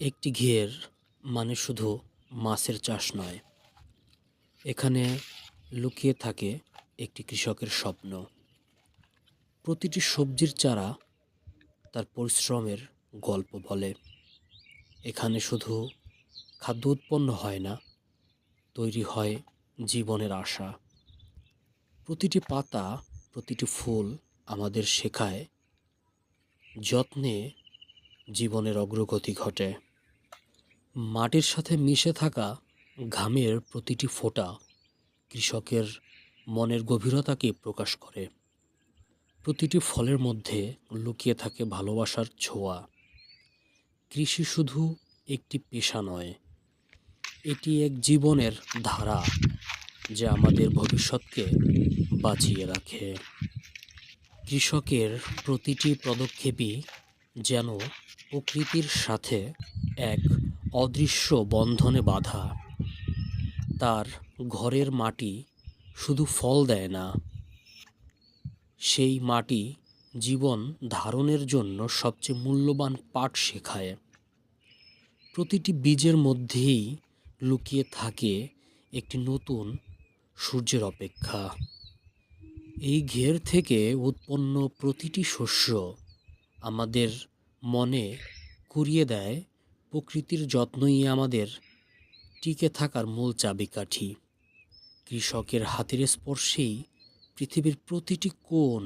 একটি ঘের মানে শুধু মাছের চাষ নয়। এখানে লুকিয়ে থাকে একটি কৃষকের স্বপ্ন। প্রতিটি সবজির চারা তার পরিশ্রমের গল্প বলে। এখানে শুধু খাদ্য উৎপন্ন হয় না, তৈরি হয় জীবনের আশা। প্রতিটি পাতা, প্রতিটি ফুল আমাদের শেখায় যত্নে জীবনের অগ্রগতি ঘটে। মাটির সাথে মিশে থাকা ঘামের প্রতিটি ফোঁটা কৃষকের মনের গভীরতাকে প্রকাশ করে। প্রতিটি ফলের মধ্যে লুকিয়ে থাকে ভালোবাসার ছোঁয়া। কৃষি শুধু একটি পেশা নয়, এটি এক জীবনের ধারা যা আমাদের ভবিষ্যৎকে বাঁচিয়ে রাখে। কৃষকের প্রতিটি পদক্ষেপই যেন প্রকৃতির সাথে এক অদৃশ্য বন্ধনে বাঁধা। তার ঘরের মাটি শুধু ফল দেয় না, সেই মাটি জীবন ধারণের জন্য সবচেয়ে মূল্যবান পাঠ শেখায়। প্রতিটি বীজের মধ্যেই লুকিয়ে থাকে একটি নতুন সূর্যের অপেক্ষা। এই ঘের থেকে উৎপন্ন প্রতিটি শস্য আমাদের মনে কুড়িয়ে দেয় প্রকৃতির যত্নই আমাদের টিকে থাকার মূল চাবিকাঠি। কৃষকের হাতের স্পর্শেই পৃথিবীর প্রতিটি কোণ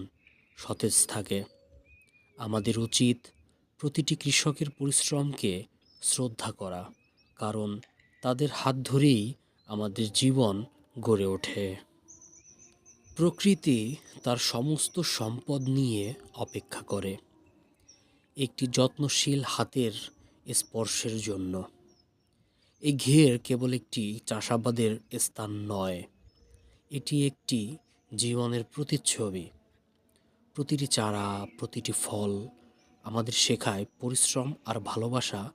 সতেজ থাকে। আমাদের উচিত প্রতিটি কৃষকের পরিশ্রমকে শ্রদ্ধা করা, কারণ তাদের হাত ধরেই আমাদের জীবন গড়ে ওঠে। প্রকৃতি তার সমস্ত সম্পদ নিয়ে অপেক্ষা করে। একটি যত্নশীল হাতের স্পর্শের জন্য। এই ঘের কেবল একটি চাষাবাদের স্থান নয়, এটি একটি জীবনের প্রতিচ্ছবি। প্রতিটি চারা, প্রতিটি ফল আমাদের শেখায় পরিশ্রম আর ভালোবাসা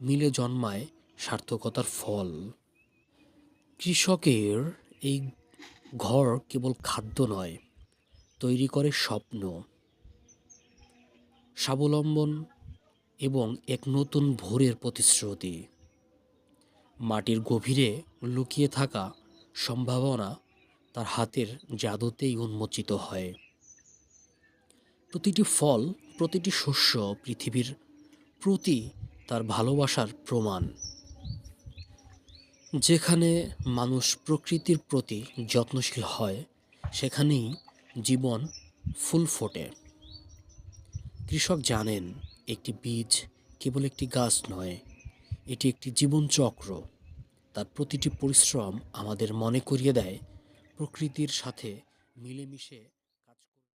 মিলে জন্মায় সার্থকতার ফল। কৃষকের এই ঘর কেবল খাদ্য নয়, তৈরি করে স্বপ্ন। স্বাবলম্বন এবং এক নতুন ভোরের প্রতিশ্রুতি। মাটির গভীরে লুকিয়ে থাকা সম্ভাবনা তার হাতের জাদুতেই উন্মোচিত হয়। প্রতিটি ফল, প্রতিটি শস্য পৃথিবীর প্রতি তার ভালোবাসার প্রমাণ। যেখানে মানুষ প্রকৃতির প্রতি যত্নশীল হয়, সেখানেই জীবন ফুল ফোটে। কৃষক জানেন একটি বীজ কেবল একটি গাছ নয়, এটি একটি জীবন চক্র। তার প্রতিটি পরিশ্রম আমাদের মনে করিয়ে দেয় প্রকৃতির সাথে মিলেমিশে